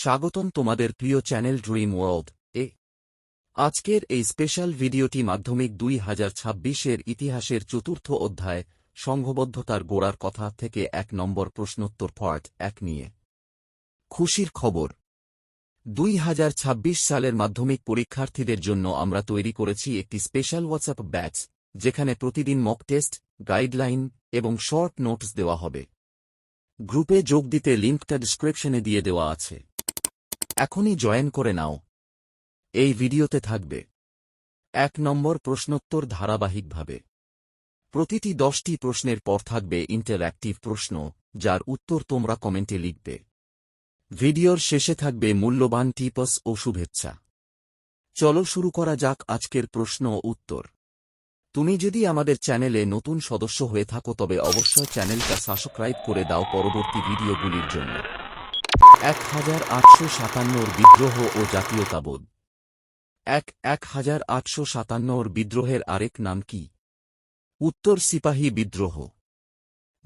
স্বাগতম তোমাদের প্রিয় চ্যানেল ড্রিম ওয়ার্ল্ড এ। আজকের এই স্পেশাল ভিডিওটি মাধ্যমিক দুই হাজার ছাব্বিশের ইতিহাসের চতুর্থ অধ্যায়, সংঘবদ্ধতার গোড়ার কথা থেকে এক নম্বর প্রশ্নোত্তর পার্ট এক নিয়ে। খুশির খবর। দুই হাজার ছাব্বিশ সালের মাধ্যমিক পরীক্ষার্থীদের জন্য আমরা তৈরি করেছি একটি স্পেশাল হোয়াটসঅ্যাপ ব্যাচ, যেখানে প্রতিদিন মক টেস্ট গাইডলাইন এবং শর্ট নোটস দেওয়া হবে। গ্রুপে যোগ দিতে লিঙ্কটা ডিসক্রিপশনে দিয়ে দেওয়া আছে। এখনই জয়েন করে নাও। এই ভিডিওতে থাকবে। এক নম্বর প্রশ্নোত্তর ধারাবাহিকভাবে। প্রতিটি দশটি প্রশ্নের পর থাকবে ইন্টারঅ্যাক্টিভ প্রশ্ন, যার উত্তর তোমরা কমেন্টে লিখবে। ভিডিওর শেষে থাকবে মূল্যবান টিপস ও শুভেচ্ছা। চলো শুরু করা যাক আজকের প্রশ্ন ও উত্তর। তুমি যদি আমাদের চ্যানেলে নতুন সদস্য হয়ে থাকো তবে অবশ্যই চ্যানেলটা সাবস্ক্রাইব করে দাও পরবর্তী ভিডিওগুলির জন্য। এক হাজার আটশো সাতান্নর বিদ্রোহ ও জাতীয়তাবোধ। এক এক হাজার আটশো সাতান্নর বিদ্রোহের আরেক নাম কি? উত্তর সিপাহী বিদ্রোহ।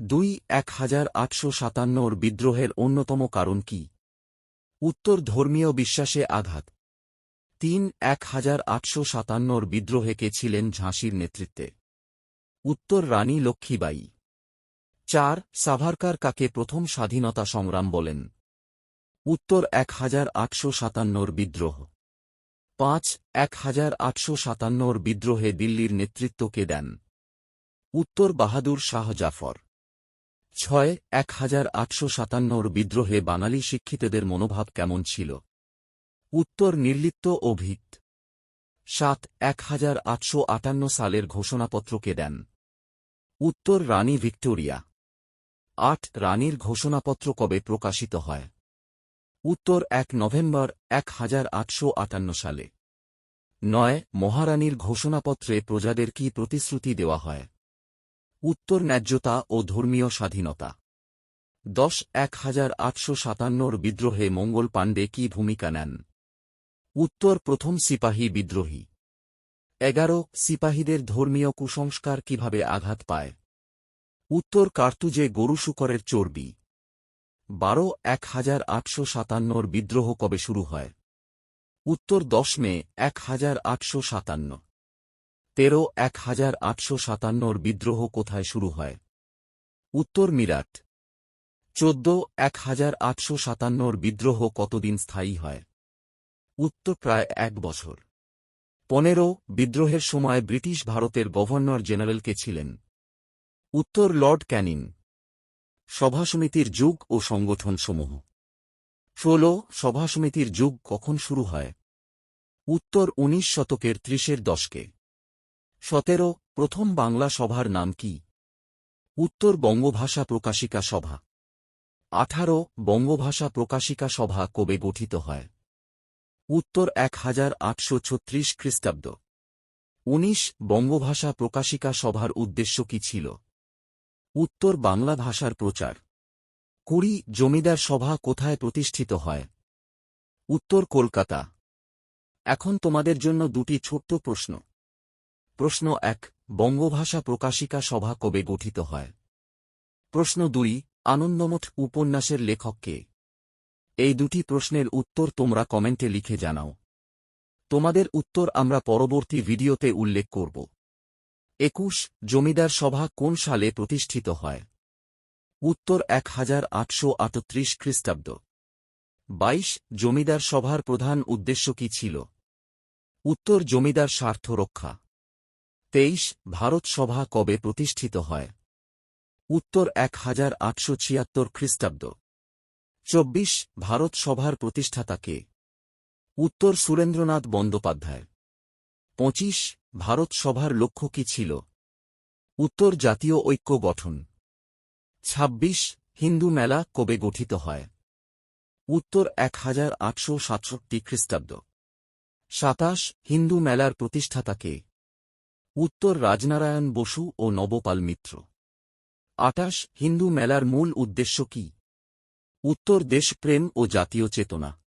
দুই, এক হাজার আটশো সাতান্নর বিদ্রোহের অন্যতম কারণ কি? উত্তর ধর্মীয় বিশ্বাসে আঘাত। তিন, এক হাজার আটশো সাতান্নর বিদ্রোহে কে ছিলেন ঝাঁসির নেতৃত্বে? উত্তর রানী লক্ষ্মীবাঈ। চার, সাভারকার কাকে প্রথম স্বাধীনতা সংগ্রাম বলেন? উত্তর এক হাজার আটশো সাতান্নর বিদ্রোহ। পাঁচ এক হাজার আটশো সাতান্নর বিদ্রোহে দিল্লির নেতৃত্ব কে দেন। উত্তর বাহাদুর শাহ জাফর। ছয় এক হাজার আটশো সাতান্নর বিদ্রোহে বাঙালি শিক্ষিতদের মনোভাব কেমন ছিল? উত্তর নির্লিপ্ত ও ভিত। সাত এক হাজার আটশো আটান্ন সালের ঘোষণাপত্রকে দেন। উত্তর রানী ভিক্টোরিয়া। আট রানীর ঘোষণাপত্র কবে প্রকাশিত হয়? উত্তর এক নভেম্বর এক হাজার আটশো আটান্ন সালে। নয়, মহারানীর ঘোষণাপত্রে প্রজাদের কি প্রতিশ্রুতি দেওয়া হয়? উত্তর, ন্যায্যতা ও ধর্মীয় স্বাধীনতা। দশ, এক হাজার আটশো সাতান্নর বিদ্রোহে মঙ্গল পাণ্ডে কি ভূমিকা নেন? উত্তর, প্রথম সিপাহী বিদ্রোহী। এগারো, সিপাহীদের ধর্মীয় কুসংস্কার কীভাবে আঘাত পায়? উত্তর, কার্তুজে গরু শুকরের চর্বি। বারো এক হাজার আটশো সাতান্নর বিদ্রোহ কবে শুরু হয়? উত্তর দশ মে এক হাজার আটশো সাতান্ন। তেরো এক হাজার আটশো সাতান্নর বিদ্রোহ কোথায় শুরু হয়? উত্তর মিরাট। চোদ্দ এক হাজার আটশো সাতান্নর বিদ্রোহ কতদিন স্থায়ী হয়? উত্তর প্রায় এক বছর। পনেরো, বিদ্রোহের সময় ব্রিটিশ ভারতের গভর্নর জেনারেল কে ছিলেন। উত্তর লর্ড ক্যানিং। সভাসমিতির যুগ ও সংগঠনসমূহ। ষোলো, সভাসমিতির যুগ কখন শুরু হয়? উত্তর উনিশ শতকের ত্রিশের দশকে। সতেরো, প্রথম বাংলা সভার নাম কি? উত্তর বঙ্গভাষা প্রকাশিকা সভা। আঠারো, বঙ্গভাষা প্রকাশিকা সভা কবে গঠিত হয়? উত্তর এক হাজার আটশো ছত্রিশ খ্রিস্টাব্দ। উনিশ, বঙ্গভাষা প্রকাশিকা সভার উদ্দেশ্য কি ছিল? উত্তর বাংলা ভাষার প্রচার। কুড়ি, জমিদার সভা কোথায় প্রতিষ্ঠিত হয়? উত্তর কলকাতা। এখন তোমাদের জন্য দুটি ছোট্ট প্রশ্ন। প্রশ্ন এক, বঙ্গভাষা প্রকাশিকা সভা কবে গঠিত হয়? প্রশ্ন দুই, আনন্দমঠ উপন্যাসের লেখক কে? এই দুটি প্রশ্নের উত্তর তোমরা কমেন্টে লিখে জানাও। তোমাদের উত্তর আমরা পরবর্তী ভিডিওতে উল্লেখ করব। একুশ, জমিদার সভা কোন সালে প্রতিষ্ঠিত হয়? উত্তর এক হাজার আটশো আটত্রিশ খ্রিস্টাব্দ। বাইশ, জমিদার সভার প্রধান উদ্দেশ্য কি ছিল? উত্তর, জমিদার স্বার্থ রক্ষা। তেইশ, ভারত সভা কবে প্রতিষ্ঠিত হয়? উত্তর এক হাজার আটশো ছিয়াত্তর খ্রিস্টাব্দ। চব্বিশ, ভারত সভার প্রতিষ্ঠাতা কে? উত্তর, সুরেন্দ্রনাথ বন্দ্যোপাধ্যায়। পঁচিশ ভারত সভার লক্ষ্য কি ছিল? উত্তর জাতীয় ঐক্য গঠন। ২৬ হিন্দু মেলা কবে গঠিত হয়? উত্তর এক হাজার আটশো সাতষট্টি খ্রিস্টাব্দ। সাতাশ, হিন্দু মেলার প্রতিষ্ঠাতা কে? উত্তর রাজনারায়ণ বসু ও নবপাল মিত্র। আটাশ, হিন্দু মেলার মূল উদ্দেশ্য কি? উত্তর দেশপ্রেম ও জাতীয় চেতনা।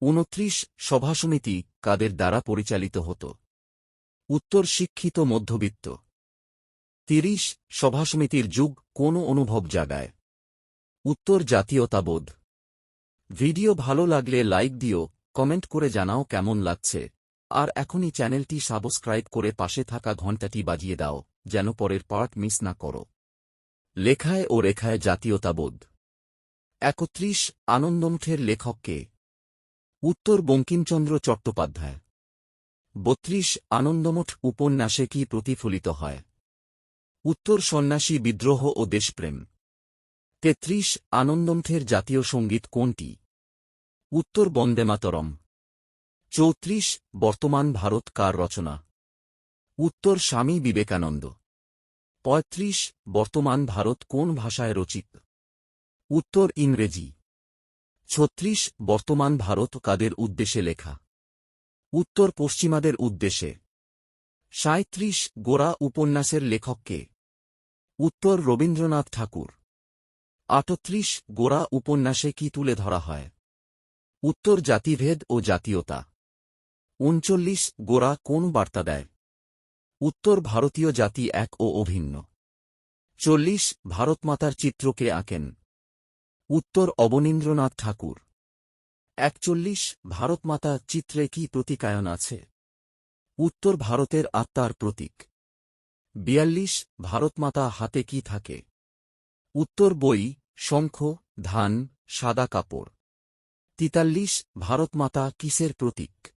উনত্রিশ, সভাসমিতি কাদের দ্বারা পরিচালিত হতো? উত্তর শিক্ষিত মধ্যবিত্ত। তিরিশ, সভাসমিতির যুগ কোন অনুভব জাগায়? উত্তর জাতীয়তাবোধ। ভিডিও ভালো লাগলে লাইক দিও, কমেন্ট করে জানাও কেমন লাগছে। আর এখনই চ্যানেলটি সাবস্ক্রাইব করে পাশে থাকা ঘণ্টাটি বাজিয়ে দাও, যেন পরের পার্ট মিস না করো। লেখায় ও রেখায় জাতীয়তাবোধ। একত্রিশ, আনন্দমঠের লেখককে উত্তর বঙ্কিমচন্দ্র চট্টোপাধ্যায়। বত্রিশ আনন্দমঠ উপন্যাসে কি প্রতিফলিত হয়? উত্তর সন্ন্যাসী বিদ্রোহ ও দেশপ্রেম। তেত্রিশ আনন্দমঠের জাতীয় সংগীত কোনটি? উত্তর বন্দে মাতরম চৌত্রিশ বর্তমান ভারত কার রচনা? উত্তর স্বামী বিবেকানন্দ। পঁয়ত্রিশ বর্তমান ভারত কোন ভাষায় রচিত? উত্তর ইংরেজি। ছত্রিশ বর্তমান ভারত কাদের উদ্দেশ্যে লেখা? উত্তর পশ্চিমাদের উদ্দেশ্যে। সাঁত্রিশ গোরা উপন্যাসের লেখককে। উত্তর রবীন্দ্রনাথ ঠাকুর। আটত্রিশ গোরা উপন্যাসে কি তুলে ধরা হয়? উত্তর জাতিভেদ ও জাতীয়তা। উনচল্লিশ গোরা কোন বার্তা দেয়? উত্তর ভারতীয় জাতি এক ও অভিন্ন। চল্লিশ ভারতমাতার চিত্রকে আঁকেন। উত্তর অবনীন্দ্রনাথ ঠাকুর। একচল্লিশ, ভারতমাতা চিত্রে কি প্রতিকায়ন আছে? উত্তর ভারতের আত্মার প্রতীক। বিয়াল্লিশ, ভারতমাতা হাতে কি থাকে? উত্তর বই, শঙ্খ, ধান, সাদা কাপড়। তিতাল্লিশ, ভারতমাতা কিসের প্রতীক?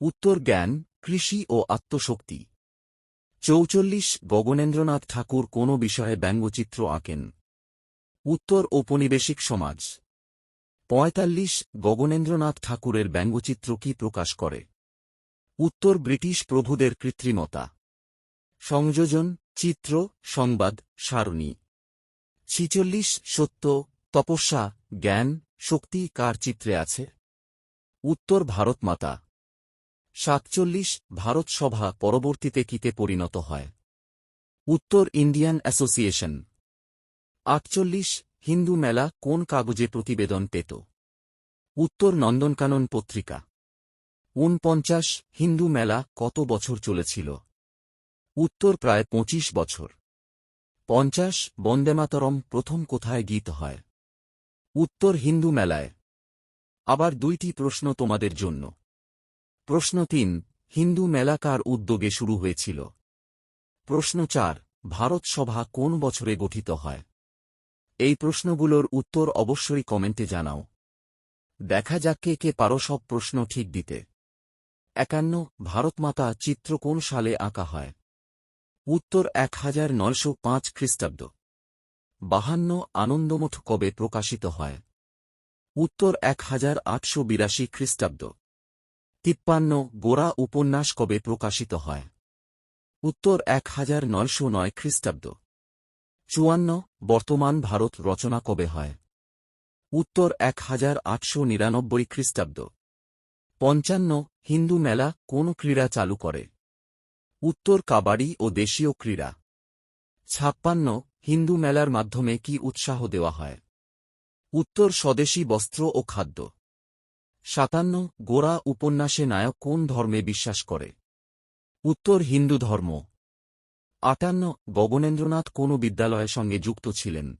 উত্তর জ্ঞান, কৃষি ও আত্মশক্তি। চৌচল্লিশ, গগনেন্দ্রনাথ ঠাকুর কোন বিষয়ে ব্যঙ্গচিত্র আঁকেন? উত্তর ঔপনিবেশিক সমাজ। পঁয়তাল্লিশ গগনেন্দ্রনাথ ঠাকুরের ব্যঙ্গচিত্র কি প্রকাশ করে? উত্তর ব্রিটিশ প্রভুদের কৃত্রিমতা। সংযোজন, চিত্র, সংবাদ, সারণী। ছিচল্লিশ সত্য, তপস্যা, জ্ঞান, শক্তি কার চিত্রে আছে? উত্তর ভারতমাতা। সাতচল্লিশ ভারত সভা পরবর্তীতে কিতে পরিণত হয়? উত্তর ইন্ডিয়ান অ্যাসোসিয়েশন। আটচল্লিশ হিন্দু মেলা কোন কাগজে প্রতিবেদন পেত? উত্তর নন্দনকানন পত্রিকা। ঊনপঞ্চাশ, হিন্দু মেলা কত বছর চলেছিল? উত্তর প্রায় পঁচিশ বছর। পঞ্চাশ, বন্দেমাতরম প্রথম কোথায় গীত হয়? উত্তর হিন্দু মেলায়। আবার দুইটি প্রশ্ন তোমাদের জন্য। প্রশ্ন তিন, হিন্দু মেলা কার উদ্যোগে শুরু হয়েছিল? প্রশ্ন চার, ভারত সভা কোন বছরে গঠিত হয়? এই প্রশ্নগুলোর উত্তর অবশ্যই কমেন্টে জানাও। দেখা যাক কে কে পারো সব প্রশ্ন ঠিক দিতে। একান্ন, ভারতমাতা চিত্র কোন সালে আঁকা হয়? উত্তর এক হাজার নয়শো পাঁচ খ্রিস্টাব্দ। বাহান্ন, আনন্দমঠ কবে প্রকাশিত হয়? উত্তর এক হাজার আটশো বিরাশি খ্রিস্টাব্দ। তিপ্পান্ন, গোরা উপন্যাস কবে প্রকাশিত হয়? উত্তর এক হাজার নয়শো নয় খ্রিস্টাব্দ। চুয়ান্ন, বর্তমান ভারত রচনা কবে হয়? উত্তর এক হাজার আটশো নিরানব্বই খ্রিস্টাব্দ। পঞ্চান্ন, হিন্দু মেলা কোন ক্রীড়া চালু করে? উত্তর কাবাডি ও দেশীয় ক্রীড়া। ছাপ্পান্ন, হিন্দু মেলার মাধ্যমে কি উৎসাহ দেওয়া হয়? উত্তর স্বদেশী বস্ত্র ও খাদ্য। সাতান্ন, গোরা উপন্যাসে নায়ক কোন ধর্মে বিশ্বাস করে? উত্তর হিন্দু ধর্ম। আটান্ন, গগনেন্দ্রনাথ কোন বিদ্যালয়ের সঙ্গে যুক্ত ছিলেন।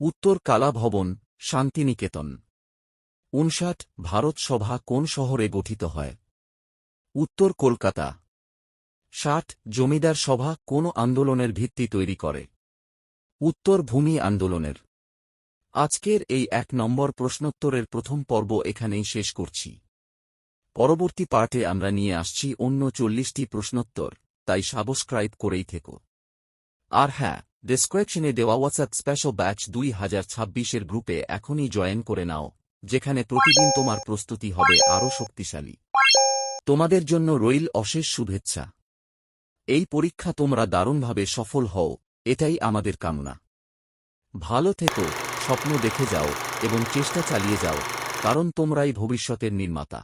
উত্তর কালা ভবন, শান্তিনিকেতন। উনষাট, ভারত সভা কোন শহরে গঠিত হয়? উত্তর কলকাতা। ষাট, জমিদার সভা কোন আন্দোলনের ভিত্তি তৈরি করে? উত্তর ভূমি আন্দোলনের। আজকের এই এক নম্বর প্রশ্নোত্তরের প্রথম পর্ব এখানেই শেষ করছি। পরবর্তী পার্টে আমরা নিয়ে আসছি অন্য চল্লিশটি প্রশ্নোত্তর। তাই সাবস্ক্রাইব করেই থেকো। আর হ্যাঁ ডেসক্রিপশনে দেওয়া হোয়াটসঅ্যাপ স্পেশাল ব্যাচ দুই হাজার ছাব্বিশের গ্রুপে এখনই জয়েন করে নাও, যেখানে প্রতিদিন তোমার প্রস্তুতি হবে আরও শক্তিশালী। তোমাদের জন্য রইল অশেষ শুভেচ্ছা। এই পরীক্ষা তোমরা দারুণভাবে সফল হও, এটাই আমাদের কামনা। ভালো থেকো, স্বপ্ন দেখে যাও, এবং চেষ্টা চালিয়ে যাও, কারণ তোমরাই ভবিষ্যতের নির্মাতা।